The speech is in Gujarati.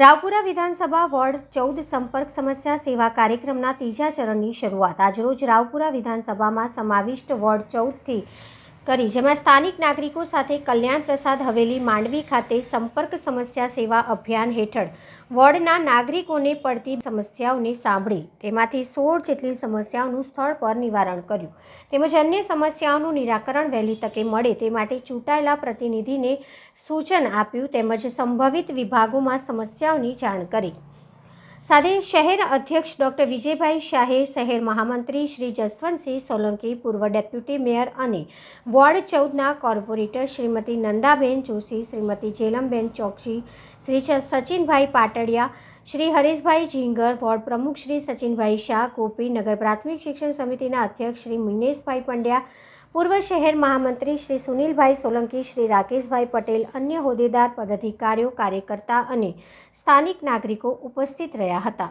રાવપુરા વિધાનસભા વોર્ડ ચૌદ સંપર્ક સમસ્યા સેવા કાર્યક્રમના ત્રીજા ચરણની શરૂઆત. આજરોજ રાવપુરા વિધાનસભામાં સમાવિષ્ટ વોર્ડ ચૌદથી કરી, જેમાં સ્થાનિક નાગરિકો સાથે કલ્યાણ પ્રસાદ હવેલી માંડવી ખાતે સંપર્ક સમસ્યા સેવા અભિયાન હેઠળ વોર્ડના નાગરિકોને પડતી સમસ્યાઓને સાંભળી, તેમાંથી સોળ જેટલી સમસ્યાઓનું સ્થળ પર નિવારણ કર્યું, તેમજ અન્ય સમસ્યાઓનું નિરાકરણ વહેલી તકે મળે તે માટે ચૂંટાયેલા પ્રતિનિધિને સૂચન આપ્યું, તેમજ સંભવિત વિભાગોમાં સમસ્યાઓની જાણ કરી. સાથે શહેર અધ્યક્ષ ડોક્ટર વિજયભાઈ શાહે શહેર મહામંત્રી શ્રી જસવંતસિંહ સોલંકી, પૂર્વ ડેપ્યુટી મેયર અને વોર્ડ ચૌદના કોર્પોરેટર શ્રીમતી નંદાબેન જોશી, શ્રીમતી જેલમબેન ચોકસી, શ્રી સચિનભાઈ પાટડિયા, શ્રી હરેશભાઈ જીંગર વોર્ડ પ્રમુખ શ્રી સચિનભાઈ શાહ, ગોપી નગર પ્રાથમિક શિક્ષણ સમિતિના અધ્યક્ષ શ્રી મિનેશભાઈ પંડ્યા પૂર્વ શહેર મહામંત્રી શ્રી સુનિલભાઈ સોલંકી, શ્રી રાકેશભાઈ પટેલ, અન્ય હોદ્દેદાર, પદાધિકારીઓ, કાર્યકર્તા અને સ્થાનિક નાગરિકો ઉપસ્થિત રહ્યા હતા.